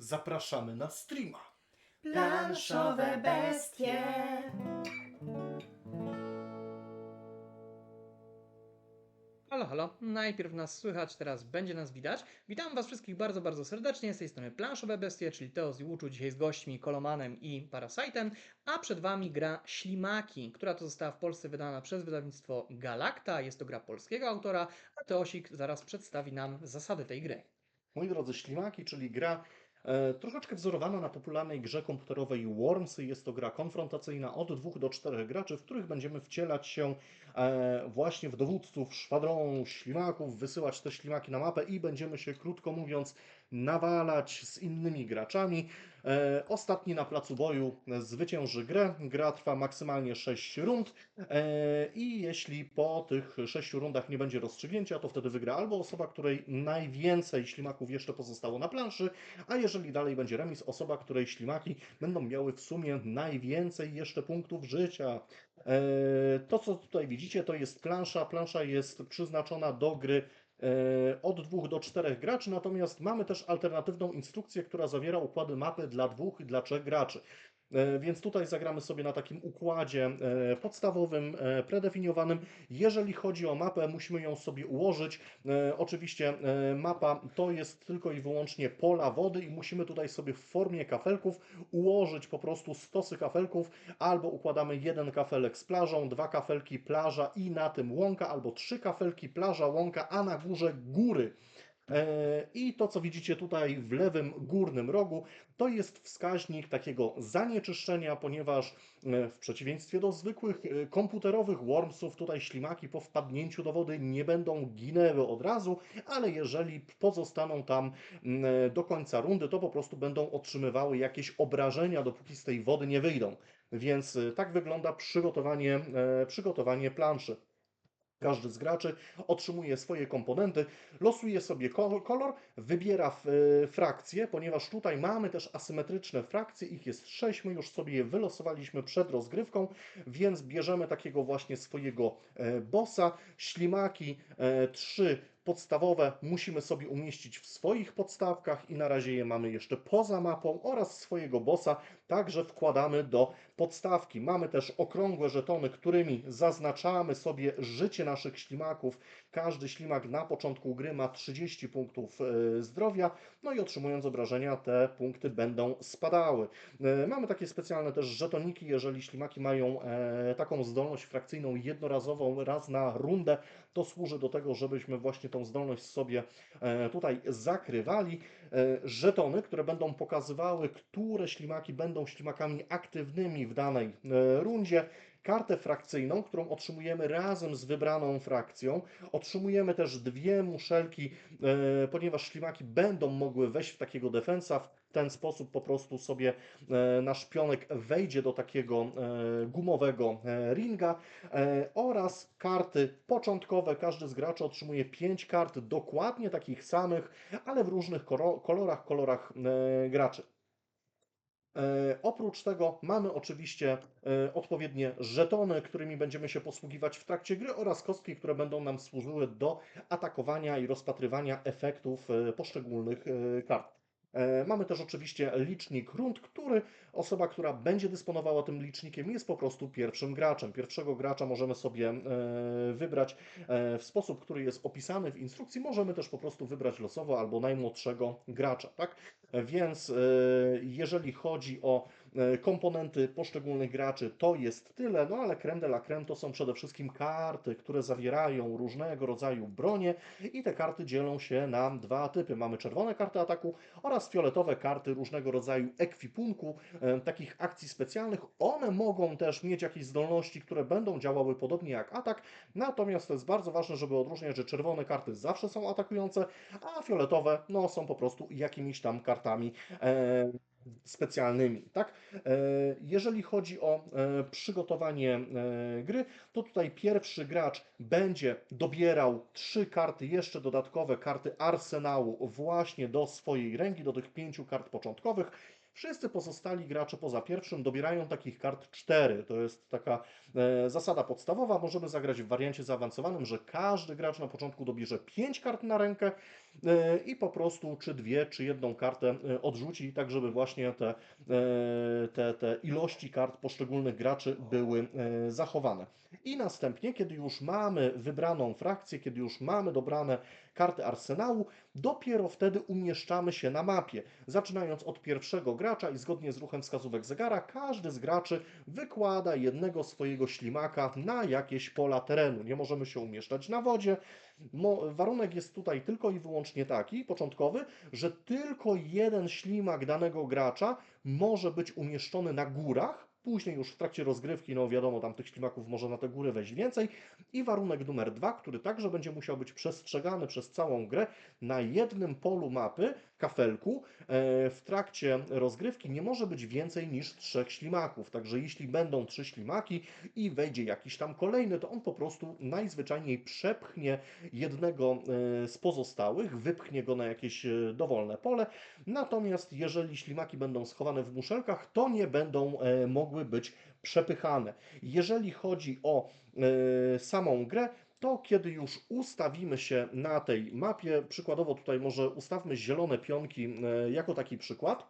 zapraszamy na streama. Planszowe bestie. Halo, halo. Najpierw nas słychać, teraz będzie nas widać. Witam Was wszystkich bardzo, bardzo serdecznie. Z tej strony Planszowe Bestie, czyli Teos i Łuczu. Dzisiaj z gośćmi Kolomanem i Parasite'em. A przed Wami gra Ślimaki, która to została w Polsce wydana przez wydawnictwo Galacta. Jest to gra polskiego autora, a Teosik zaraz przedstawi nam zasady tej gry. Moi drodzy, Ślimaki, czyli gra troszeczkę wzorowana na popularnej grze komputerowej Wormsy. Jest to gra konfrontacyjna od dwóch do czterech graczy, w których będziemy wcielać się e, właśnie w dowódców szwadronu ślimaków, wysyłać te ślimaki na mapę i będziemy się, krótko mówiąc, nawalać z innymi graczami. E, ostatni na placu boju zwycięży grę. Gra trwa maksymalnie 6 rund e, i jeśli po tych 6 rundach nie będzie rozstrzygnięcia, to wtedy wygra albo osoba, której najwięcej ślimaków jeszcze pozostało na planszy, a jeżeli dalej będzie remis, osoba, której ślimaki będą miały w sumie najwięcej jeszcze punktów życia. E, To, co tutaj widzicie, to jest plansza. Plansza jest przeznaczona do gry od dwóch do czterech graczy, natomiast mamy też alternatywną instrukcję, która zawiera układy mapy dla dwóch i dla trzech graczy. E, Więc tutaj zagramy sobie na takim układzie e, podstawowym, e, predefiniowanym. Jeżeli chodzi o mapę, musimy ją sobie ułożyć. Oczywiście mapa to jest tylko i wyłącznie pola wody i musimy tutaj sobie w formie kafelków ułożyć po prostu stosy kafelków. Albo układamy jeden kafelek z plażą, dwa kafelki plaża i na tym łąka, albo trzy kafelki plaża, łąka, a na górze góry. E, I to, co widzicie tutaj w lewym górnym rogu, to jest wskaźnik takiego zanieczyszczenia, ponieważ e, w przeciwieństwie do zwykłych e, komputerowych wormsów, tutaj ślimaki po wpadnięciu do wody nie będą ginęły od razu, ale jeżeli pozostaną tam do końca rundy, to po prostu będą otrzymywały jakieś obrażenia, dopóki z tej wody nie wyjdą. Więc tak wygląda przygotowanie, przygotowanie planszy. Każdy z graczy otrzymuje swoje komponenty, losuje sobie ko- kolor, wybiera e, frakcję, ponieważ tutaj mamy też asymetryczne frakcje, ich jest sześć, my już sobie je wylosowaliśmy przed rozgrywką, więc bierzemy takiego właśnie swojego e, bossa, ślimaki, e, trzy podstawowe musimy sobie umieścić w swoich podstawkach i na razie je mamy jeszcze poza mapą oraz swojego bossa także wkładamy do podstawki. Mamy też okrągłe żetony, którymi zaznaczamy sobie życie naszych ślimaków. Każdy ślimak na początku gry ma 30 punktów e, zdrowia, no i otrzymując obrażenia te punkty będą spadały. E, Mamy takie specjalne też żetoniki, jeżeli ślimaki mają e, taką zdolność frakcyjną jednorazową raz na rundę, to służy do tego, żebyśmy właśnie tą zdolność sobie tutaj zakrywali. E, Żetony, które będą pokazywały, które ślimaki będą ślimakami aktywnymi w danej e, rundzie. Kartę frakcyjną, którą otrzymujemy razem z wybraną frakcją. Otrzymujemy też dwie muszelki, e, ponieważ ślimaki będą mogły wejść w takiego defensa. W ten sposób po prostu sobie e, nasz pionek wejdzie do takiego e, gumowego ringa oraz karty początkowe. Każdy z graczy otrzymuje 5 kart dokładnie takich samych, ale w różnych kolorach, kolorach graczy. E, Oprócz tego mamy oczywiście e, odpowiednie żetony, którymi będziemy się posługiwać w trakcie gry oraz kostki, które będą nam służyły do atakowania i rozpatrywania efektów e, poszczególnych kart. E, Mamy też oczywiście licznik rund, który osoba, która będzie dysponowała tym licznikiem, jest po prostu pierwszym graczem. Pierwszego gracza możemy sobie e, wybrać e, w sposób, który jest opisany w instrukcji. Możemy też po prostu wybrać losowo albo najmłodszego gracza. Tak? Więc jeżeli chodzi o komponenty poszczególnych graczy, to jest tyle, no ale creme de la creme to są przede wszystkim karty, które zawierają różnego rodzaju bronie i te karty dzielą się na dwa typy. Mamy czerwone karty ataku oraz fioletowe karty różnego rodzaju ekwipunku, e, takich akcji specjalnych. One mogą też mieć jakieś zdolności, które będą działały podobnie jak atak, natomiast to jest bardzo ważne, żeby odróżniać, że czerwone karty zawsze są atakujące, a fioletowe no, są po prostu jakimiś tam kartami e, specjalnymi, tak? E, Jeżeli chodzi o e, przygotowanie e, gry, to tutaj pierwszy gracz będzie dobierał trzy karty, jeszcze dodatkowe karty arsenału właśnie do swojej ręki, do tych pięciu kart początkowych. Wszyscy pozostali gracze poza pierwszym dobierają takich kart cztery. To jest taka zasada podstawowa. Możemy zagrać w wariancie zaawansowanym, że każdy gracz na początku dobierze pięć kart na rękę, i po prostu czy dwie, czy jedną kartę e, odrzuci, tak żeby właśnie te, e, te, te ilości kart poszczególnych graczy były e, zachowane. I następnie, kiedy już mamy wybraną frakcję, kiedy już mamy dobrane karty arsenału, dopiero wtedy umieszczamy się na mapie. Zaczynając od pierwszego gracza i zgodnie z ruchem wskazówek zegara, każdy z graczy wykłada jednego swojego ślimaka na jakieś pola terenu. Nie możemy się umieszczać na wodzie. Warunek jest tutaj tylko i wyłącznie taki, początkowy, że tylko jeden ślimak danego gracza może być umieszczony na górach. Później już w trakcie rozgrywki, no wiadomo, tam tych ślimaków może na te góry wejść więcej. I warunek numer dwa, który także będzie musiał być przestrzegany przez całą grę, na jednym polu mapy, kafelku, e, w trakcie rozgrywki nie może być więcej niż trzech ślimaków. Także jeśli będą trzy ślimaki i wejdzie jakiś tam kolejny, to on po prostu najzwyczajniej przepchnie jednego e, z pozostałych, wypchnie go na jakieś e, dowolne pole. Natomiast jeżeli ślimaki będą schowane w muszelkach, to nie będą e, mogły być przepychane. Jeżeli chodzi o e, samą grę, to kiedy już ustawimy się na tej mapie, przykładowo tutaj może ustawmy zielone pionki e, jako taki przykład.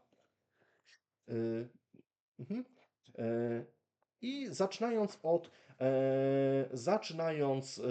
Mhm. E, I zaczynając od zaczynając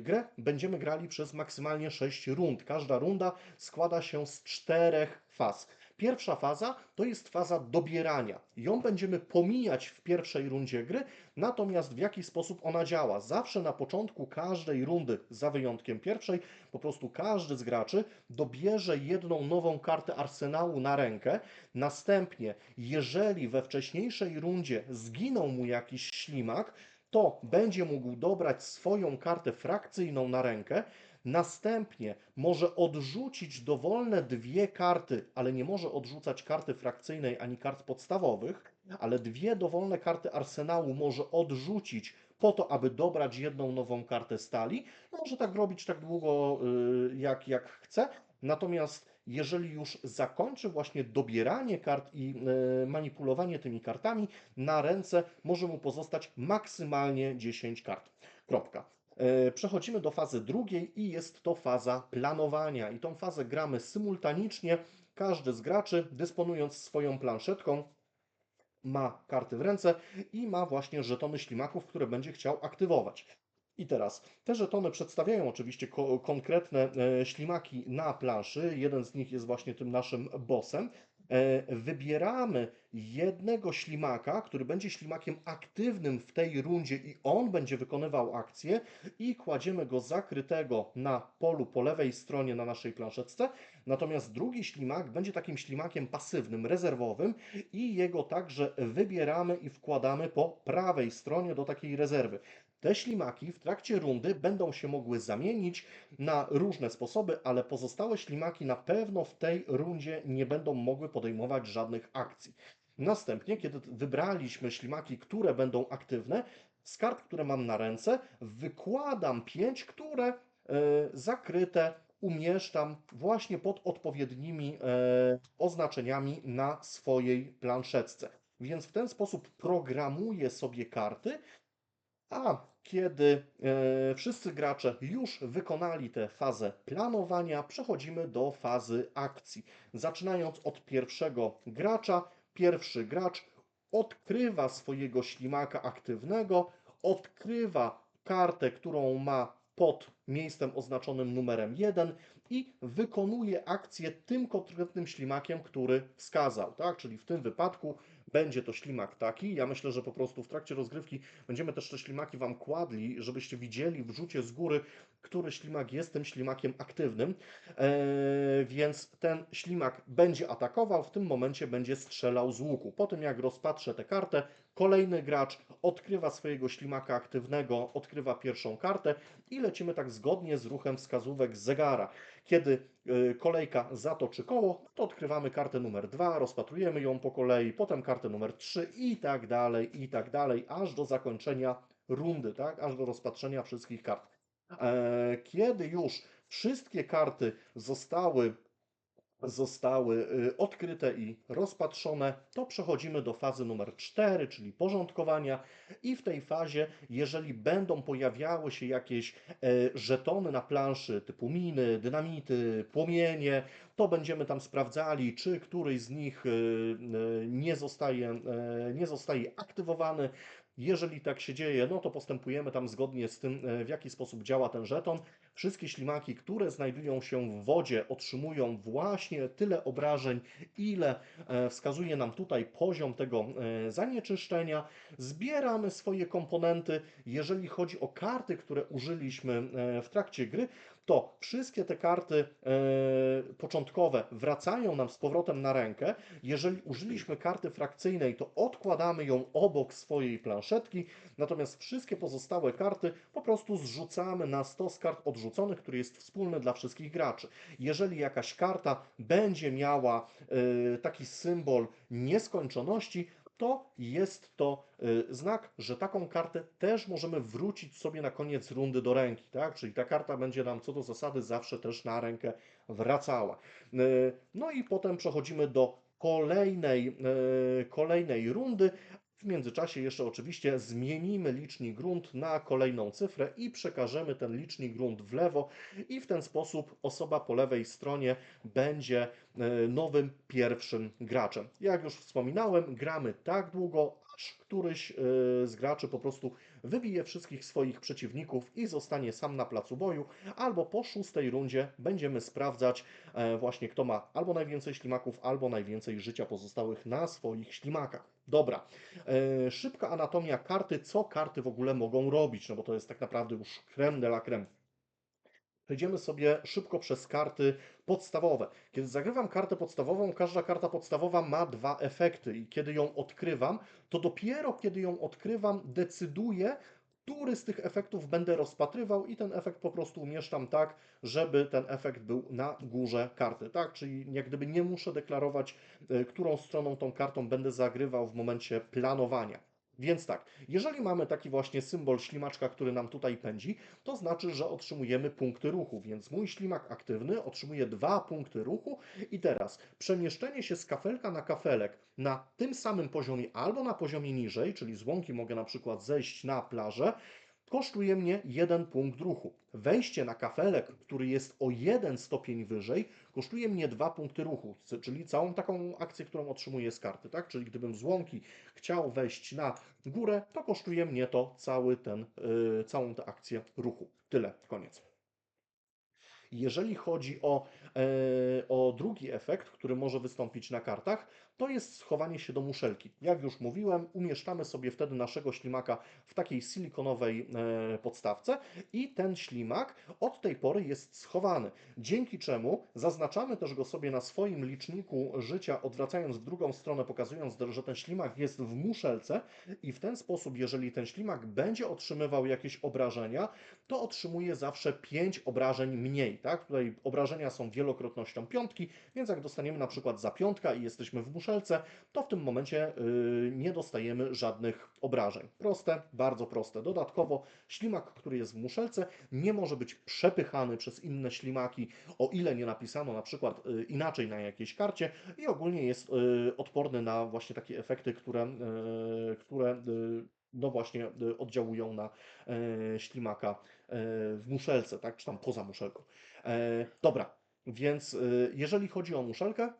grę, będziemy grali przez maksymalnie 6 rund. Każda runda składa się z czterech faz. Pierwsza faza to jest faza dobierania. Ją będziemy pomijać w pierwszej rundzie gry, natomiast w jaki sposób ona działa? Zawsze na początku każdej rundy, za wyjątkiem pierwszej, po prostu każdy z graczy dobierze jedną nową kartę arsenału na rękę. Następnie, jeżeli we wcześniejszej rundzie zginął mu jakiś ślimak, to będzie mógł dobrać swoją kartę frakcyjną na rękę. Następnie może odrzucić dowolne dwie karty, ale nie może odrzucać karty frakcyjnej ani kart podstawowych, ale dwie dowolne karty arsenału może odrzucić po to, aby dobrać jedną nową kartę stali. No może tak robić tak długo, y, jak, jak chce. Natomiast jeżeli już zakończy właśnie dobieranie kart i y, manipulowanie tymi kartami, na ręce może mu pozostać maksymalnie 10 kart. Kropka. E, Przechodzimy do fazy drugiej i jest to faza planowania. I tą fazę gramy symultanicznie. Każdy z graczy, dysponując swoją planszetką, ma karty w ręce i ma właśnie żetony ślimaków, które będzie chciał aktywować. I teraz te żetony przedstawiają oczywiście ko- konkretne e, ślimaki na planszy. Jeden z nich jest właśnie tym naszym bossem. E, wybieramy jednego ślimaka, który będzie ślimakiem aktywnym w tej rundzie i on będzie wykonywał akcję i kładziemy go zakrytego na polu po lewej stronie na naszej planszetce. Natomiast drugi ślimak będzie takim ślimakiem pasywnym, rezerwowym i jego także wybieramy i wkładamy po prawej stronie do takiej rezerwy. Te ślimaki w trakcie rundy będą się mogły zamienić na różne sposoby, ale pozostałe ślimaki na pewno w tej rundzie nie będą mogły podejmować żadnych akcji. Następnie, kiedy wybraliśmy ślimaki, które będą aktywne, z kart, które mam na ręce, wykładam pięć, które e, zakryte umieszczam właśnie pod odpowiednimi e, oznaczeniami na swojej planszetce. Więc w ten sposób programuję sobie karty, a kiedy e, wszyscy gracze już wykonali tę fazę planowania, przechodzimy do fazy akcji. Zaczynając od pierwszego gracza, pierwszy gracz odkrywa swojego ślimaka aktywnego, odkrywa kartę, którą ma pod miejscem oznaczonym numerem 1 i wykonuje akcję tym konkretnym ślimakiem, który wskazał, tak? Czyli w tym wypadku będzie to ślimak taki. Ja myślę, że po prostu w trakcie rozgrywki będziemy też te ślimaki Wam kładli, żebyście widzieli w rzucie z góry, który ślimak jest tym ślimakiem aktywnym. Eee, więc ten ślimak będzie atakował, w tym momencie będzie strzelał z łuku. Po tym jak rozpatrzę tę kartę, kolejny gracz odkrywa swojego ślimaka aktywnego, odkrywa pierwszą kartę i lecimy tak zgodnie z ruchem wskazówek zegara. Kiedy y, kolejka zatoczy koło, to odkrywamy kartę numer 2, rozpatrujemy ją po kolei, potem kartę numer 3 i tak dalej, i tak dalej, aż do zakończenia rundy, tak? Aż do rozpatrzenia wszystkich kart. E, Kiedy już wszystkie karty zostały zostały y, odkryte i rozpatrzone, to przechodzimy do fazy numer 4, czyli porządkowania. I w tej fazie, jeżeli będą pojawiały się jakieś e, żetony na planszy typu miny, dynamity, płomienie, to będziemy tam sprawdzali, czy któryś z nich y, y, nie zostaje, e, nie zostaje aktywowany. Jeżeli tak się dzieje, no to postępujemy tam zgodnie z tym, e, w jaki sposób działa ten żeton. Wszystkie ślimaki, które znajdują się w wodzie, otrzymują właśnie tyle obrażeń, ile e, wskazuje nam tutaj poziom tego e, zanieczyszczenia. Zbieramy swoje komponenty. Jeżeli chodzi o karty, które użyliśmy w trakcie gry, to wszystkie te karty e, początkowe wracają nam z powrotem na rękę. Jeżeli użyliśmy karty frakcyjnej, to odkładamy ją obok swojej planszetki, natomiast wszystkie pozostałe karty po prostu zrzucamy na stos kart odrzuconych, który jest wspólny dla wszystkich graczy. Jeżeli jakaś karta będzie miała e, taki symbol nieskończoności, to jest to y, znak, że taką kartę też możemy wrócić sobie na koniec rundy do ręki, tak? Czyli ta karta będzie nam co do zasady zawsze też na rękę wracała. Y, No i potem przechodzimy do kolejnej, y, kolejnej rundy. W międzyczasie jeszcze oczywiście zmienimy licznik grunt na kolejną cyfrę i przekażemy ten licznik grunt w lewo i w ten sposób osoba po lewej stronie będzie e, nowym pierwszym graczem. Jak już wspominałem, gramy tak długo, aż któryś e, z graczy po prostu wybije wszystkich swoich przeciwników i zostanie sam na placu boju, albo po szóstej rundzie będziemy sprawdzać e, właśnie kto ma albo najwięcej ślimaków, albo najwięcej życia pozostałych na swoich ślimakach. Dobra, e, szybka anatomia karty, co karty w ogóle mogą robić, no bo to jest tak naprawdę już creme de la creme. Przejdziemy sobie szybko przez karty podstawowe. Kiedy zagrywam kartę podstawową, każda karta podstawowa ma dwa efekty i kiedy ją odkrywam, to dopiero kiedy ją odkrywam, decyduję, który z tych efektów będę rozpatrywał i ten efekt po prostu umieszczam tak, żeby ten efekt był na górze karty, tak? Czyli jak gdyby nie muszę deklarować, e, którą stroną tą kartą będę zagrywał w momencie planowania. Więc tak, jeżeli mamy taki właśnie symbol ślimaczka, który nam tutaj pędzi, to znaczy, że otrzymujemy punkty ruchu, więc mój ślimak aktywny otrzymuje dwa punkty ruchu i teraz przemieszczenie się z kafelka na kafelek na tym samym poziomie albo na poziomie niżej, czyli z łąki mogę na przykład zejść na plażę, kosztuje mnie jeden punkt ruchu. Wejście na kafelek, który jest o jeden stopień wyżej, kosztuje mnie dwa punkty ruchu, czyli całą taką akcję, którą otrzymuję z karty, tak? Czyli gdybym z łąki chciał wejść na górę, to kosztuje mnie to cały ten, yy, całą tę akcję ruchu. Tyle, koniec. Jeżeli chodzi o, o drugi efekt, który może wystąpić na kartach, to jest schowanie się do muszelki. Jak już mówiłem, umieszczamy sobie wtedy naszego ślimaka w takiej silikonowej e, podstawce i ten ślimak od tej pory jest schowany. Dzięki czemu zaznaczamy też go sobie na swoim liczniku życia, odwracając w drugą stronę, pokazując, że ten ślimak jest w muszelce i w ten sposób, jeżeli ten ślimak będzie otrzymywał jakieś obrażenia, to otrzymuje zawsze 5 obrażeń mniej, tak? Tutaj obrażenia są wielokrotnością piątki, więc jak dostaniemy na przykład za piątka i jesteśmy w muszelce, to w tym momencie yy, nie dostajemy żadnych obrażeń. Proste, bardzo proste. Dodatkowo ślimak, który jest w muszelce, nie może być przepychany przez inne ślimaki, o ile nie napisano na przykład yy, inaczej na jakiejś karcie i ogólnie jest yy, odporny na właśnie takie efekty, które, które no właśnie y, oddziałują na ślimaka w muszelce, tak, czy tam poza muszelką. E, dobra, więc y, jeżeli chodzi o muszelkę,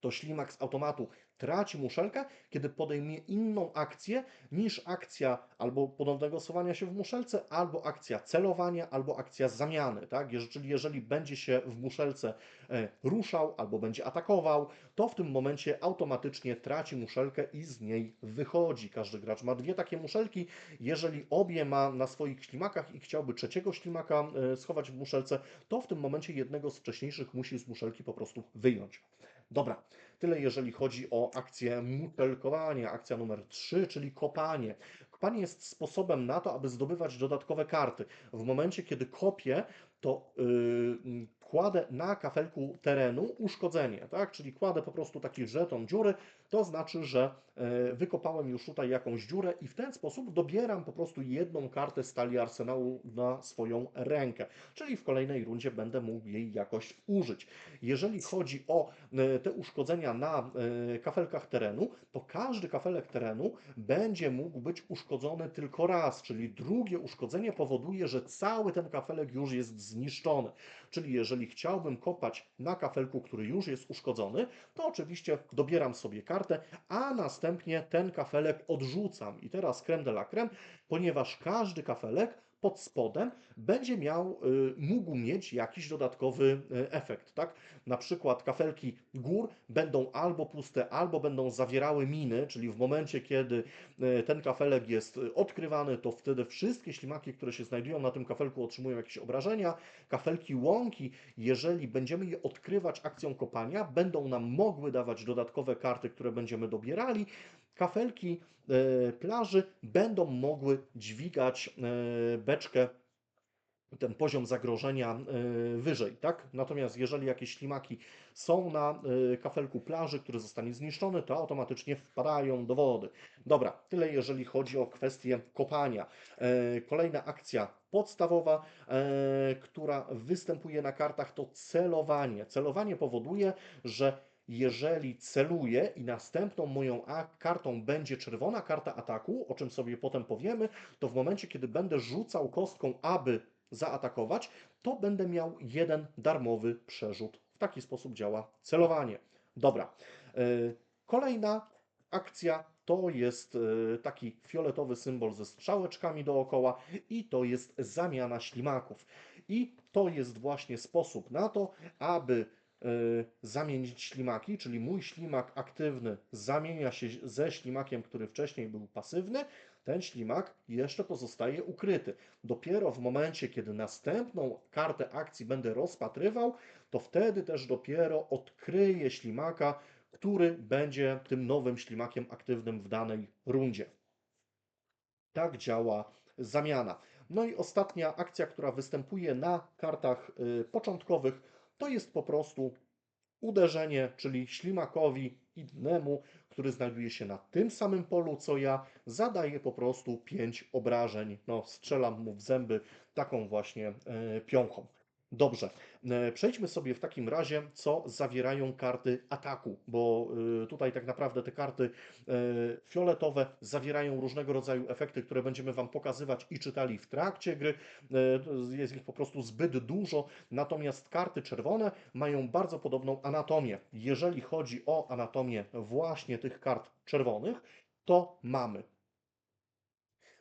to ślimak z automatu traci muszelkę, kiedy podejmie inną akcję niż akcja albo ponownego suwania się w muszelce, albo akcja celowania, albo akcja zamiany. Tak? Czyli jeżeli będzie się w muszelce e, ruszał albo będzie atakował, to w tym momencie automatycznie traci muszelkę i z niej wychodzi. Każdy gracz ma dwie takie muszelki. Jeżeli obie ma na swoich ślimakach i chciałby trzeciego ślimaka e, schować w muszelce, to w tym momencie jednego z wcześniejszych musi z muszelki po prostu wyjąć. Dobra, tyle jeżeli chodzi o akcję muszelkowania. Akcja numer 3, czyli kopanie. Kopanie jest sposobem na to, aby zdobywać dodatkowe karty. W momencie, kiedy kopię, to yy, kładę na kafelku terenu uszkodzenie, tak? Czyli kładę po prostu taki żeton dziury, to znaczy, że e, wykopałem już tutaj jakąś dziurę i w ten sposób dobieram po prostu jedną kartę stali arsenału na swoją rękę, czyli w kolejnej rundzie będę mógł jej jakoś użyć. Jeżeli chodzi o e, te uszkodzenia na e, kafelkach terenu, to każdy kafelek terenu będzie mógł być uszkodzony tylko raz, czyli drugie uszkodzenie powoduje, że cały ten kafelek już jest zniszczony. Czyli jeżeli chciałbym kopać na kafelku, który już jest uszkodzony, to oczywiście dobieram sobie kartę, a następnie ten kafelek odrzucam. I teraz creme de la creme, ponieważ każdy kafelek pod spodem będzie miał, y, mógł mieć jakiś dodatkowy y, efekt, tak? Na przykład kafelki gór będą albo puste, albo będą zawierały miny, czyli w momencie, kiedy y, ten kafelek jest odkrywany, to wtedy wszystkie ślimaki, które się znajdują na tym kafelku otrzymują jakieś obrażenia. Kafelki łąki, jeżeli będziemy je odkrywać akcją kopania, będą nam mogły dawać dodatkowe karty, które będziemy dobierali. Kafelki plaży będą mogły dźwigać beczkę, ten poziom zagrożenia e, wyżej, tak? Natomiast jeżeli jakieś ślimaki są na e, kafelku plaży, który zostanie zniszczony, to automatycznie wpadają do wody. Dobra, tyle jeżeli chodzi o kwestię kopania. E, Kolejna akcja podstawowa, e, która występuje na kartach, to celowanie. Celowanie powoduje, że jeżeli celuję i następną moją kartą będzie czerwona karta ataku, o czym sobie potem powiemy, to w momencie, kiedy będę rzucał kostką, aby zaatakować, to będę miał jeden darmowy przerzut. W taki sposób działa celowanie. Dobra. E, Kolejna akcja to jest e, taki fioletowy symbol ze strzałeczkami dookoła i to jest zamiana ślimaków. I to jest właśnie sposób na to, aby e, zamienić ślimaki, czyli mój ślimak aktywny zamienia się ze ślimakiem, który wcześniej był pasywny, ten ślimak jeszcze pozostaje ukryty. Dopiero w momencie, kiedy następną kartę akcji będę rozpatrywał, to wtedy też dopiero odkryję ślimaka, który będzie tym nowym ślimakiem aktywnym w danej rundzie. Tak działa zamiana. No i ostatnia akcja, która występuje na kartach y, początkowych, to jest po prostu uderzenie, czyli ślimakowi innemu, który znajduje się na tym samym polu co ja, zadaję po prostu 5 obrażeń. No, strzelam mu w zęby taką właśnie e, piąchą. Dobrze, e, przejdźmy sobie w takim razie, co zawierają karty ataku, bo y, tutaj tak naprawdę te karty e, fioletowe zawierają różnego rodzaju efekty, które będziemy Wam pokazywać i czytali w trakcie gry. E, Jest ich po prostu zbyt dużo, natomiast karty czerwone mają bardzo podobną anatomię. Jeżeli chodzi o anatomię właśnie tych kart czerwonych, to mamy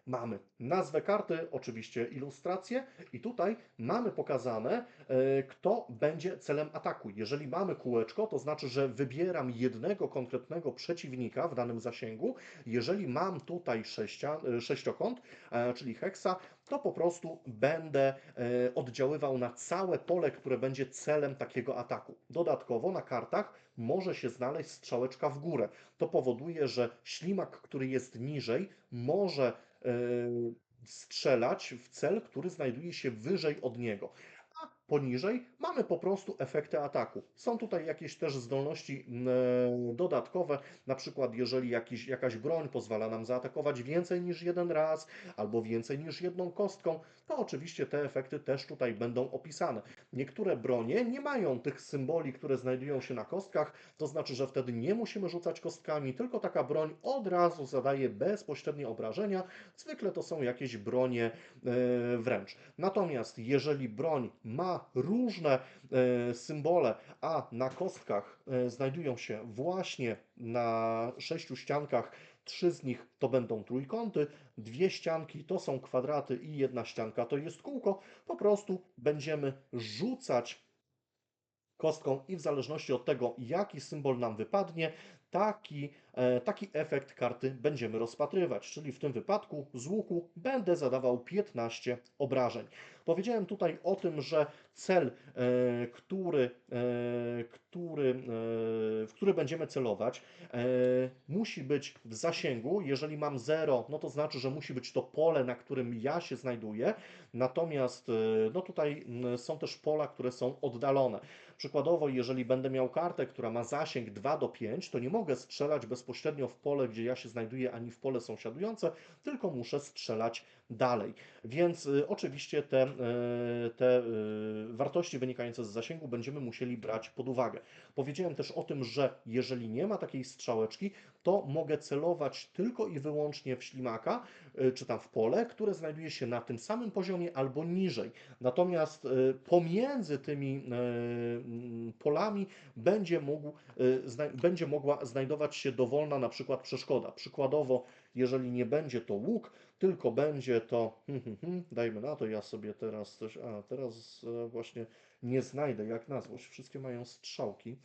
Mamy nazwę karty, oczywiście ilustrację, i tutaj mamy pokazane, e, kto będzie celem ataku. Jeżeli mamy kółeczko, to znaczy, że wybieram jednego konkretnego przeciwnika w danym zasięgu. Jeżeli mam tutaj sześcia, e, sześciokąt, e, czyli heksa, to po prostu będę oddziaływał na całe pole, które będzie celem takiego ataku. Dodatkowo na kartach może się znaleźć strzałeczka w górę. To powoduje, że ślimak, który jest niżej, może strzelać w cel, który znajduje się wyżej od niego. Poniżej mamy po prostu efekty ataku. Są tutaj jakieś też zdolności mm, dodatkowe, na przykład jeżeli jakiś, jakaś broń pozwala nam zaatakować więcej niż jeden raz, albo więcej niż jedną kostką, to oczywiście te efekty też tutaj będą opisane. Niektóre bronie nie mają tych symboli, które znajdują się na kostkach, to znaczy, że wtedy nie musimy rzucać kostkami, tylko taka broń od razu zadaje bezpośrednie obrażenia. Zwykle to są jakieś bronie e, wręcz. Natomiast jeżeli broń ma różne e, symbole, a na kostkach e, znajdują się właśnie na sześciu ściankach Trzy z nich to będą trójkąty, dwie ścianki to są kwadraty i jedna ścianka to jest kółko. Po prostu będziemy rzucać kostką i w zależności od tego, jaki symbol nam wypadnie, taki, e, taki efekt karty będziemy rozpatrywać. Czyli w tym wypadku z łuku będę zadawał 15 obrażeń. Powiedziałem tutaj o tym, że cel, e, który, e, który e, w który będziemy celować, e, musi być w zasięgu. Jeżeli mam 0, no to znaczy, że musi być to pole, na którym ja się znajduję. Natomiast e, no tutaj są też pola, które są oddalone. Przykładowo, jeżeli będę miał kartę, która ma zasięg 2 do 5, to nie mogę strzelać bezpośrednio w pole, gdzie ja się znajduję, ani w pole sąsiadujące, tylko muszę strzelać dalej. Więc oczywiście te, te wartości wynikające z zasięgu będziemy musieli brać pod uwagę. Powiedziałem też o tym, że jeżeli nie ma takiej strzałeczki, to mogę celować tylko i wyłącznie w ślimaka, y, czy tam w pole, które znajduje się na tym samym poziomie albo niżej. Natomiast y, pomiędzy tymi y, mm, polami będzie, mógł, będzie mogła znajdować się dowolna na przykład przeszkoda. Przykładowo, jeżeli nie będzie to łuk, tylko będzie to, hmm, hmm, hmm, dajmy na to, ja sobie teraz coś, a teraz e, właśnie nie znajdę jak nazwać, wszystkie mają strzałki.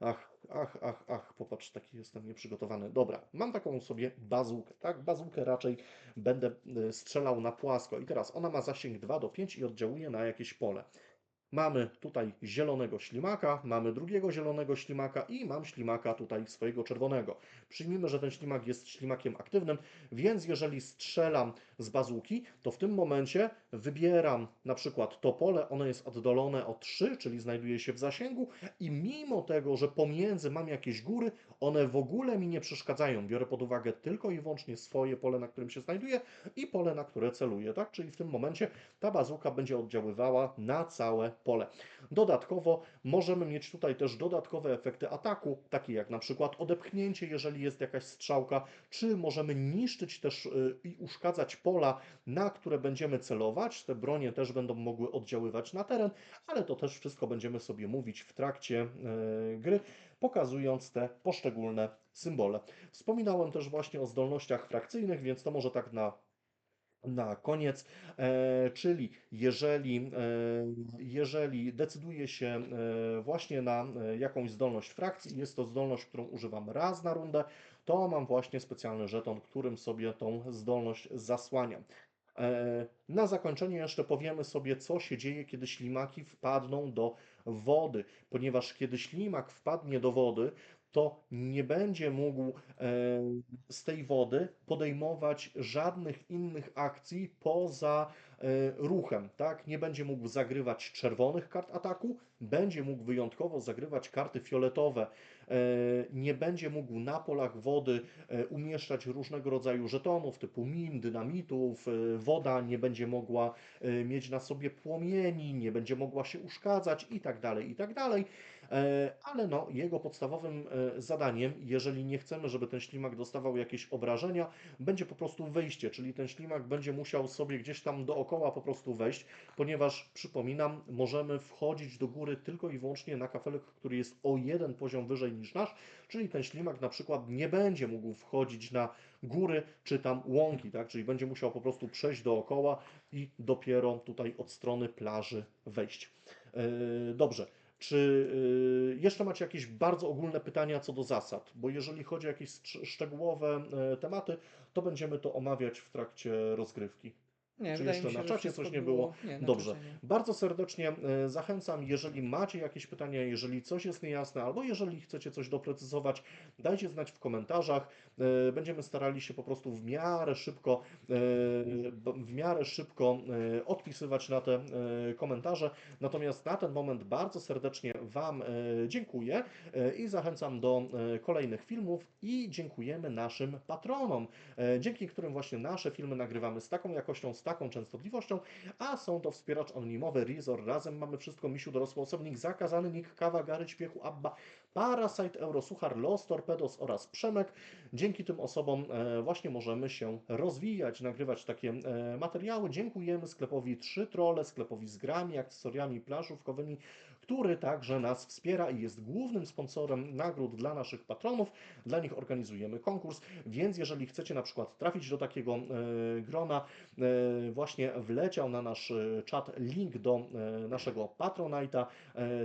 Ach, ach, ach, ach, popatrz, taki jestem nieprzygotowany. Dobra, mam taką sobie bazukę, tak? Bazukę raczej będę y, strzelał na płasko. I teraz ona ma zasięg 2 do 5 i oddziałuje na jakieś pole. Mamy tutaj zielonego ślimaka, mamy drugiego zielonego ślimaka i mam ślimaka tutaj swojego czerwonego. Przyjmijmy, że ten ślimak jest ślimakiem aktywnym, więc jeżeli strzelam z bazuki, to w tym momencie wybieram na przykład to pole, ono jest oddalone o 3, czyli znajduje się w zasięgu i mimo tego, że pomiędzy mam jakieś góry, one w ogóle mi nie przeszkadzają. Biorę pod uwagę tylko i wyłącznie swoje pole, na którym się znajduję i pole, na które celuję, tak? Czyli w tym momencie ta bazuka będzie oddziaływała na całe pole. Dodatkowo możemy mieć tutaj też dodatkowe efekty ataku, takie jak na przykład odepchnięcie, jeżeli jest jakaś strzałka, czy możemy niszczyć też y, i uszkadzać pola, na które będziemy celować. Te bronie też będą mogły oddziaływać na teren, ale to też wszystko będziemy sobie mówić w trakcie e, gry, pokazując te poszczególne symbole. Wspominałem też właśnie o zdolnościach frakcyjnych, więc to może tak na na koniec, e, czyli jeżeli, e, jeżeli decyduję się e, właśnie na e, jakąś zdolność frakcji, jest to zdolność, którą używam raz na rundę, to mam właśnie specjalny żeton, którym sobie tą zdolność zasłaniam. E, Na zakończenie jeszcze powiemy sobie, co się dzieje, kiedy ślimaki wpadną do wody, ponieważ kiedy ślimak wpadnie do wody, to nie będzie mógł e, z tej wody podejmować żadnych innych akcji poza e, ruchem, tak? Nie będzie mógł zagrywać czerwonych kart ataku, będzie mógł wyjątkowo zagrywać karty fioletowe, nie będzie mógł na polach wody e, umieszczać różnego rodzaju żetonów typu min, dynamitów, e, woda nie będzie mogła e, mieć na sobie płomieni, nie będzie mogła się uszkadzać i tak dalej, i tak dalej. E, Ale no, jego podstawowym e, zadaniem, jeżeli nie chcemy, żeby ten ślimak dostawał jakieś obrażenia, będzie po prostu wejście, czyli ten ślimak będzie musiał sobie gdzieś tam dookoła po prostu wejść, ponieważ przypominam, możemy wchodzić do góry tylko i wyłącznie na kafelek, który jest o jeden poziom wyżej niż nasz, czyli ten ślimak na przykład nie będzie mógł wchodzić na góry czy tam łąki, tak? Czyli będzie musiał po prostu przejść dookoła i dopiero tutaj od strony plaży wejść. E, Dobrze. Czy y, jeszcze macie jakieś bardzo ogólne pytania co do zasad? Bo jeżeli chodzi o jakieś szczegółowe e, tematy, to będziemy to omawiać w trakcie rozgrywki. Nie, Czy jeszcze się, na czacie coś nie było? Nie, Dobrze. nie. Bardzo serdecznie e, zachęcam, jeżeli macie jakieś pytania, jeżeli coś jest niejasne, albo jeżeli chcecie coś doprecyzować, dajcie znać w komentarzach. E, Będziemy starali się po prostu w miarę szybko, e, w miarę szybko odpisywać na te komentarze. Natomiast na ten moment bardzo serdecznie Wam dziękuję i zachęcam do kolejnych filmów i dziękujemy naszym patronom, dzięki którym właśnie nasze filmy nagrywamy z taką jakością, z taką częstotliwością, a są to wspieracz anonimowy, Rizor, Razem Mamy Wszystko, Misiu, Dorosły Osobnik, Zakazany Nick, Kawa, Gary, Śpiechu, Abba, Parasite, Eurosuchar, Los, Torpedos oraz Przemek. Dzięki tym osobom e, właśnie możemy się rozwijać, nagrywać takie e, materiały. Dziękujemy sklepowi Trzy Trole, sklepowi z grami, akcesoriami planszówkowymi, który także nas wspiera i jest głównym sponsorem nagród dla naszych patronów. Dla nich organizujemy konkurs, więc jeżeli chcecie na przykład trafić do takiego e, grona, e, właśnie wleciał na nasz e, czat link do naszego Patronite'a.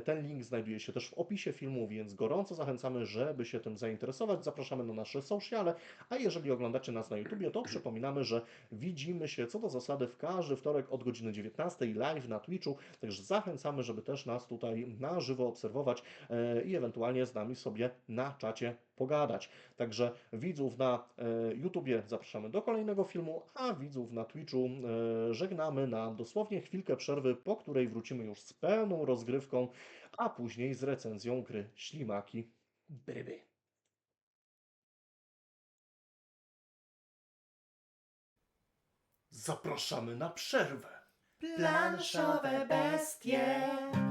Ten link znajduje się też w opisie filmu, więc gorąco zachęcamy, żeby się tym zainteresować. Zapraszamy na nasze sociale, a jeżeli oglądacie nas na YouTubie, to przypominamy, że widzimy się co do zasady w każdy wtorek od godziny 19 live na Twitchu, także zachęcamy, żeby też nas tutaj tutaj na żywo obserwować e, i ewentualnie z nami sobie na czacie pogadać. Także widzów na e, YouTubie zapraszamy do kolejnego filmu, a widzów na Twitchu e, żegnamy na dosłownie chwilkę przerwy, po której wrócimy już z pełną rozgrywką, a później z recenzją gry Ślimaki. Bryby. Zapraszamy na przerwę. Planszowe bestie.